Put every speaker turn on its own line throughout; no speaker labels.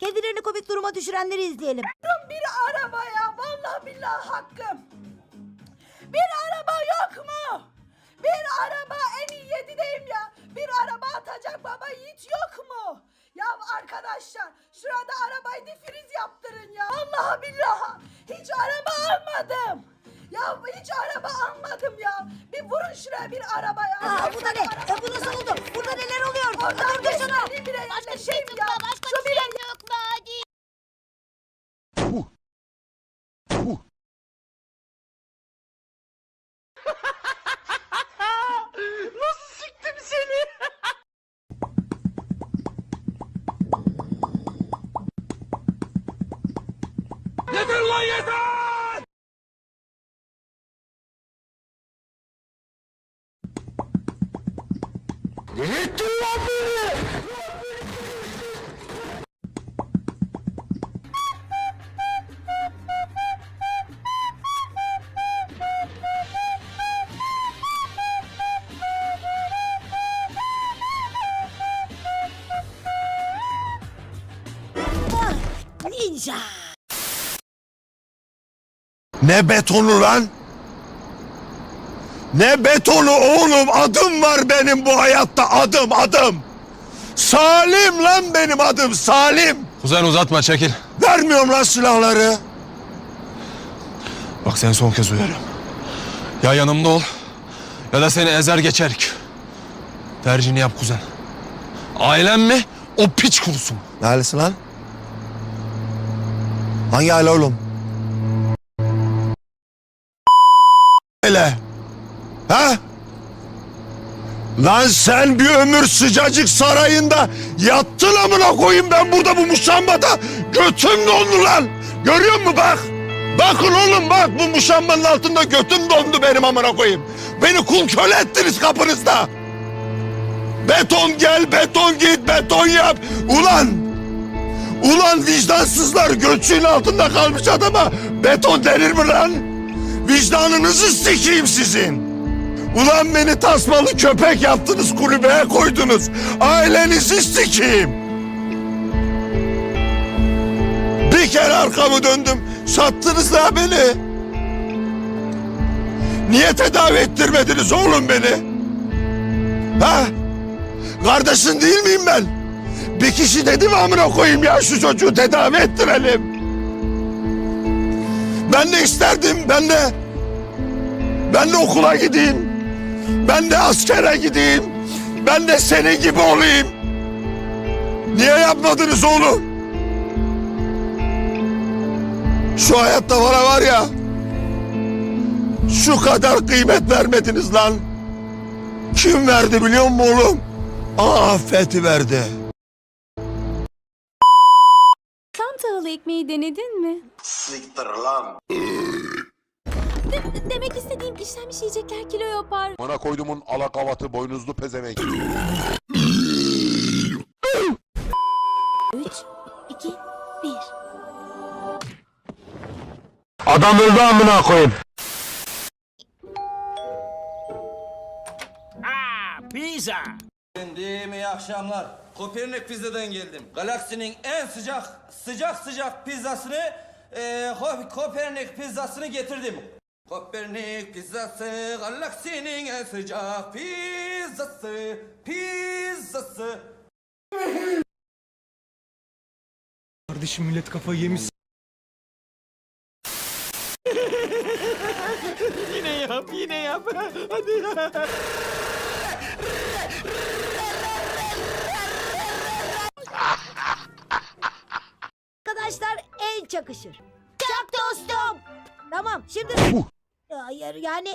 Kendilerini komik duruma düşürenleri izleyelim.
bir arabaya vallahi billahi hakkım. Bir araba yok mu? Bir araba en iyi yedideyim ya. Bir araba atacak baba yiğit yok mu? Ya arkadaşlar şurada arabayı difriz yaptırın ya. Allah billahi hiç araba almadım. Ya hiç araba almadım ya. Bir vurun şuraya bir arabaya.
Aa bu da ne? E, bu nasıl oldu? Burada neler oluyor?
Oradan
Dur dursana.
geçmediğim bile yerleşeyim ya. Şu bile
yok 思い出せ冷凍アプリ忍者
Ne betonu lan? Ne betonu oğlum adım var benim bu hayatta adım adım. Salim lan benim adım Salim.
Kuzen uzatma çekil.
Vermiyorum lan silahları.
Bak seni son kez uyarıyorum. Ya yanımda ol ya da seni ezer geçerik. Tercihini yap kuzen. Ailen mi o piç kurusu mu?
Ne ailesi lan? Hangi aile oğlum? Ha? Lan sen bir ömür sıcacık sarayında yattın amına koyayım ben burada bu muşambada götüm dondu lan. Görüyor musun bak? Bakın oğlum bak bu muşambanın altında götüm dondu benim amına koyayım. Beni kul köle ettiniz kapınızda. Beton gel, beton git, beton yap. Ulan! Ulan vicdansızlar göçüğün altında kalmış adama beton denir mi lan? Vicdanınızı sikeyim sizin. Ulan beni tasmalı köpek yaptınız, kulübeye koydunuz. Ailenizi sikeyim. Bir kere arkamı döndüm, sattınız da beni. Niye tedavi ettirmediniz oğlum beni? Ha? Kardeşin değil miyim ben? Bir kişi dedi mi amına koyayım ya şu çocuğu tedavi ettirelim. Ben de isterdim, ben de... Ben de okula gideyim. Ben de askere gideyim. Ben de senin gibi olayım. Niye yapmadınız oğlum? Şu hayatta bana var ya... Şu kadar kıymet vermediniz lan. Kim verdi biliyor musun oğlum? Affeti verdi.
Tam tahıl ekmeği denedin mi?
Siktir lan.
De- demek istediğim işlenmiş yiyecekler kilo yapar.
Bana koydumun alakavatı boynuzlu pezevenk.
3, 2, 1.
Adam öldü amına koyayım.
Efendim iyi akşamlar. Kopernik pizzadan geldim. Galaksinin en sıcak sıcak sıcak pizzasını e, Ko- Kopernik pizzasını getirdim. Kopernik pizzası galaksinin en sıcak pizzası pizzası.
Kardeşim millet kafayı yemiş. yine yap, yine yap. Hadi ya.
Arkadaşlar el çakışır. Çak dostum. Tamam şimdi... Hayır yani...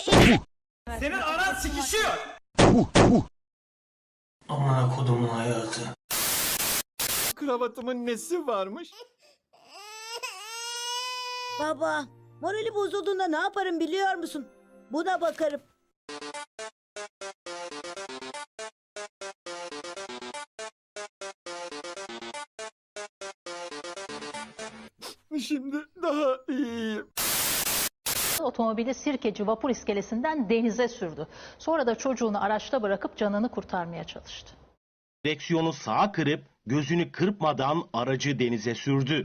Senin aran sikişiyor.
Amına kodumun hayatı.
Kravatımın nesi varmış?
Baba Morali bozulduğunda ne yaparım biliyor musun? Buna bakarım.
Şimdi daha iyiyim.
Otomobili Sirkeci vapur iskelesinden denize sürdü. Sonra da çocuğunu araçta bırakıp canını kurtarmaya çalıştı.
Direksiyonu sağa kırıp gözünü kırpmadan aracı denize sürdü.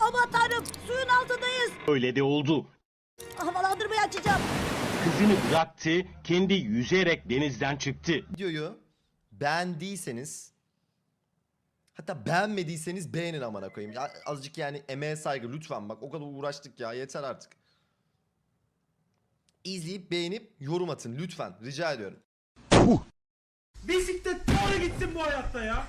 Aman tanrım suyun altındayız.
Öyle de oldu.
Havalandırmayı açacağım.
Kızını bıraktı, kendi yüzerek denizden çıktı.
Videoyu beğendiyseniz hatta beğenmediyseniz beğenin amına koyayım. Ya Azıcık yani emeğe saygı lütfen bak o kadar uğraştık ya yeter artık. İzleyip beğenip yorum atın lütfen rica ediyorum.
Bisiklet doğru gitsin bu hayatta ya.